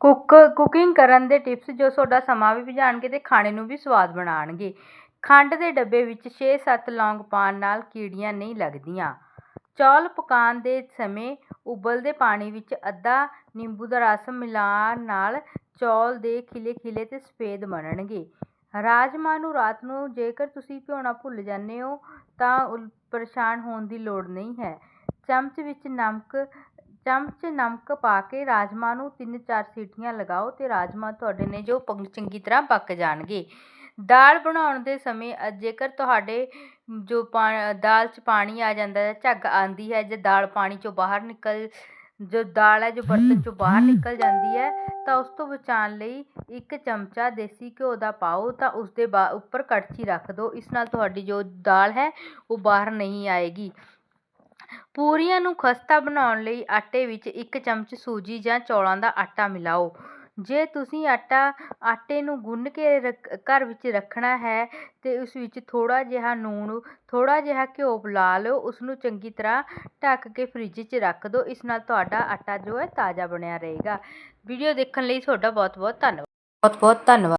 Cook, cooking ਕਰਨ ਦੇ tips ਜੋ ਤੁਹਾਡਾ ਸਮਾਂ ਵੀ ਬਚਾਉਣਗੇ ਅਤੇ ਖਾਣੇ ਨੂੰ ਵੀ ਸਵਾਦ ਬਣਾਉਣਗੇ ਖੰਡ ਦੇ ਡੱਬੇ ਵਿੱਚ 6-7 ਲੌਂਗ ਪਾਉਣ ਨਾਲ ਕੀੜੀਆਂ ਨਹੀਂ ਲੱਗਦੀਆਂ। ਚੌਲ ਪਕਾਉਣ ਦੇ ਸਮੇਂ ਉਬਲਦੇ ਪਾਣੀ ਵਿੱਚ ਅੱਧਾ ਨਿੰਬੂ ਦਾ ਰਸ ਮਿਲਾਉਣ ਨਾਲ ਚੌਲ ਦੇ ਖਿਲੇ ਖਿਲੇ ਅਤੇ ਸਫੇਦ ਬਣਨਗੇ। ਰਾਜਮਾਂਹ ਨੂੰ ਰਾਤ ਨੂੰ ਜੇਕਰ ਤੁਸੀਂ ਭਿਉਣਾ ਭੁੱਲ ਜਾਂਦੇ ਹੋ ਤਾਂ ਉਲ- ਪਰੇਸ਼ਾਨ ਹੋਣ ਦੀ ਲੋੜ ਨਹੀਂ ਹੈ। ਚਮਚ ਵਿੱਚ ਨਮਕ ਚਮਚ ਨਮਕ ਪਾ ਕੇ ਰਾਜਮਾਂਹ ਨੂੰ ਤਿੰਨ ਚਾਰ ਸੀਟੀਆਂ ਲਗਾਓ ਅਤੇ ਰਾਜਮਾਂਹ ਤੁਹਾਡੇ ਨੇ ਜੋ ਪੰਗ ਚੰਗੀ ਤਰ੍ਹਾਂ ਪੱਕ ਜਾਣਗੇ। ਦਾਲ ਬਣਾਉਣ ਦੇ ਸਮੇਂ ਜੇਕਰ ਤੁਹਾਡੇ ਜੋ ਪਾ ਦਾਲ 'ਚ ਪਾਣੀ ਆ ਜਾਂਦਾ ਹੈ ਝੱਗ ਆਉਂਦੀ ਹੈ ਜੇ ਦਾਲ ਪਾਣੀ 'ਚੋਂ ਬਾਹਰ ਨਿਕਲ ਜੋ ਦਾਲ ਹੈ ਜੋ ਬਰਤਨ 'ਚੋਂ ਬਾਹਰ ਨਿਕਲ ਜਾਂਦੀ ਹੈ ਤਾਂ ਉਸ ਤੋਂ ਬਚਾਉਣ ਲਈ ਇੱਕ ਚਮਚਾ ਦੇਸੀ ਘਿਓ ਦਾ ਪਾਓ ਤਾਂ ਉਸ ਦੇ ਬਾ ਉੱਪਰ ਕੜਛੀ ਰੱਖ ਦਿਓ। ਇਸ ਨਾਲ ਤੁਹਾਡੀ ਜੋ ਦਾਲ ਹੈ ਉਹ ਬਾਹਰ ਨਹੀਂ ਆਏਗੀ। ਪੂਰੀਆਂ ਨੂੰ ਖਸਤਾ ਬਣਾਉਣ ਲਈ ਆਟੇ ਵਿੱਚ ਇੱਕ ਚਮਚ ਸੂਜੀ ਜਾਂ ਚੌਲਾਂ ਦਾ ਆਟਾ ਮਿਲਾਓ। ਜੇ ਤੁਸੀਂ ਆਟਾ, ਆਟੇ ਨੂੰ ਗੁੰਨ ਕੇ ਰੱਖ, ਘਰ ਵਿੱਚ ਰੱਖਣਾ ਹੈ ਅਤੇ ਉਸ ਵਿੱਚ ਥੋੜ੍ਹਾ ਜਿਹਾ ਲੂਣ ਥੋੜ੍ਹਾ ਜਿਹਾ ਘਿਓ ਲਾ ਲਓ ਉਸਨੂੰ ਚੰਗੀ ਤਰ੍ਹਾਂ ਢੱਕ ਕੇ ਫਰਿੱਜ 'ਚ ਰੱਖ ਦਿਓ ਇਸ ਨਾਲ ਤੁਹਾਡਾ ਆਟਾ ਜੋ ਹੈ ਤਾਜ਼ਾ ਬਣਿਆ ਰਹੇਗਾ। ਵੀਡੀਓ ਦੇਖਣ ਲਈ ਤੁਹਾਡਾ ਬਹੁਤ ਬਹੁਤ ਧੰਨਵਾਦ। ਬਹੁਤ ਬਹੁਤ ਧੰਨਵਾਦ।